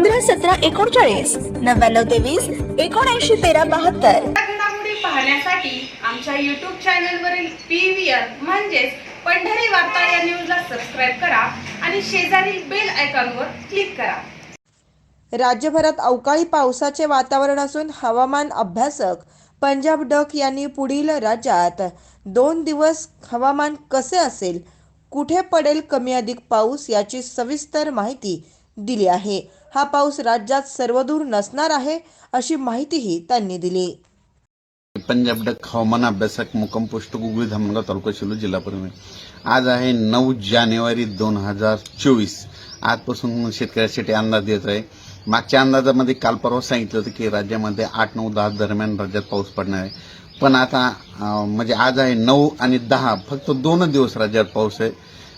पंधरा सतरा एकोणचाळीस नव्याण्णव तेवीस एकोणऐंशी तेरा बहात्तर. घडामोडी पाहण्यासाठी आमच्या युट्यूब चॅनलवरील पी व्ही आर म्हणजेच पंढरी वार्ता या न्यूजला सबस्क्राईब करा आणि शेजारील बेल आयकॉनवर क्लिक करा. राज्यभरात अवकाळी पावसाचे वातावरण असून हवामान अभ्यासक पंजाब डक यांनी पुढील राज्यात दोन दिवस हवामान कसे असेल कुठे पडेल कमी अधिक पाऊस याची सविस्तर माहिती दिली आहे. हा पाऊस राज्यात सर्वदूर नसणार आहे अशी माहितीही त्यांनी दिली. पंजाब डक हवामान अभ्यासक मुक्काम पोस्ट गुगळी धामणगाव तालुका शिलो जिल्हा परभणी आज आहे नऊ जानेवारी दोन हजार चोवीस. आजपासून शेतकऱ्यासाठी अंदाज देत आहे. मागच्या अंदाजामध्ये काल परवा सांगितलं होतं की राज्यामध्ये आठ नऊ दहा दरम्यान राज्यात पाऊस पडणार आहे. पण आता म्हणजे आज आहे नऊ आणि दहा. फक्त दोनच दिवस राज्यात पाऊस आहे.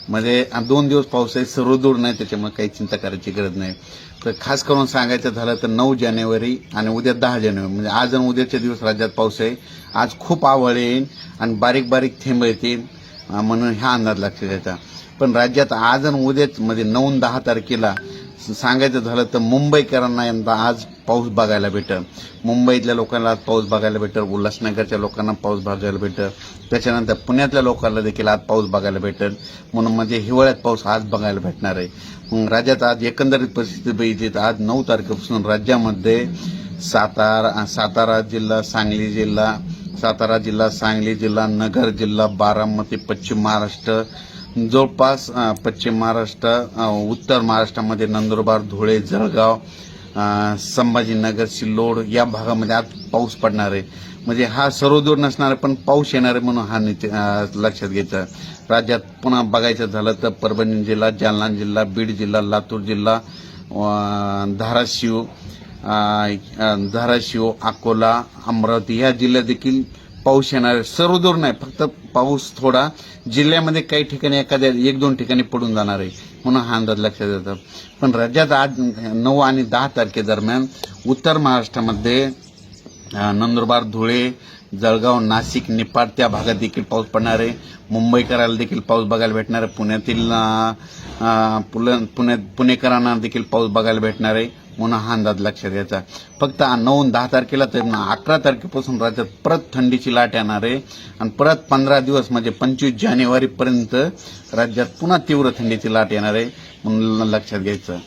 म्हणजे दोन दिवस पाऊस आहे सर्व दूर नाही त्याच्यामुळे काही चिंता करायची गरज नाही. तर खास करून सांगायचं झालं तर नऊ जानेवारी आणि उद्या दहा जानेवारी म्हणजे आज आणि उद्याच्या दिवस राज्यात पाऊस आहे. आज खूप आवड येईल आणि बारीक बारीक थेंब येतील म्हणून ह्या अंदाज लक्षात घ्यायचा पण राज्यात आज आणि उद्याच म्हणजे नऊ दहा तारखेला सांगायचं झालं तर मुंबईकरांना यंदा आज पाऊस बघायला भेटल. मुंबईतल्या लोकांना आज पाऊस बघायला भेटल. उल्हासनगरच्या लोकांना पाऊस बघायला भेटल. त्याच्यानंतर पुण्यातल्या लोकांना देखील आज पाऊस बघायला भेटेल. म्हणून म्हणजे हिवाळ्यात पाऊस आज बघायला भेटणार आहे. मग राज्यात आज एकंदरीत परिस्थिती बघितली तर आज नऊ तारखेपासून राज्यामध्ये सातारा सातारा जिल्हा सांगली जिल्हा सातारा जिल्हा सांगली जिल्हा नगर जिल्हा बारामती पश्चिम महाराष्ट्र जवळपास पश्चिम महाराष्ट्र उत्तर महाराष्ट्रामध्ये नंदुरबार धुळे जळगाव संभाजीनगर सिल्लोड या भागामध्ये आज पाऊस पडणार आहे. म्हणजे हा सर्वदूर नसणार आहे, पण पाऊस येणार आहे म्हणून हा निश्चित लक्षात घ्यायचा. राज्यात पुन्हा बघायचं झालं तर परभणी जिल्हा जालना जिल्हा बीड जिल्हा लातूर जिल्हा धाराशिव धाराशिव अकोला अमरावती या जिल्ह्यात देखील पाऊस येणार आहे. सर्वदूर नाही फक्त पाऊस थोडा. जिल्ह्यामध्ये काही ठिकाणी एखाद्या एक दोन ठिकाणी पडून जाणार आहे म्हणून हा अंदाज लक्षात येतो. पण राज्यात आज नऊ आणि दहा तारखेदरम्यान उत्तर महाराष्ट्रामध्ये नंदुरबार धुळे जळगाव नाशिक निपाड त्या भागात देखील पाऊस पडणार आहे. मुंबईकराला देखील पाऊस बघायला भेटणार आहे. पुण्यातील पुल- पुण्यात पुणेकरांना देखील पाऊस बघायला भेटणार आहे. म्हणून हा अंदाज लक्षात घ्यायचा. फक्त नऊ दहा तारखेला तर ना अकरा तारखेपासून राज्यात परत थंडीची लाट येणार आहे. आणि परत पंधरा दिवस म्हणजे पंचवीस जानेवारीपर्यंत राज्यात पुन्हा तीव्र थंडीची लाट येणार आहे म्हणून लक्षात घ्यायचं.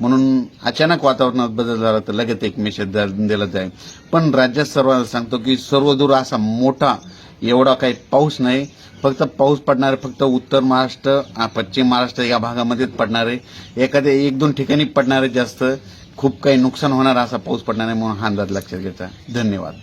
म्हणून अचानक वातावरणात बदल झाला तर लगेच एक मेसेज दिला जाईल. पण राज्यात सर्वांना सांगतो की सर्वदूर असा मोठा एवढा काही पाऊस नाही. फक्त पाऊस पडणार आहे फक्त उत्तर महाराष्ट्र पश्चिम महाराष्ट्र या भागामध्येच पडणार आहे. एखाद्या एक दोन ठिकाणी पडणार आहे जास्त. खूप काही नुकसान होणार असा पाऊस पडणार नाही म्हणून हा अंदाज लक्षात घ्यायचा धन्यवाद.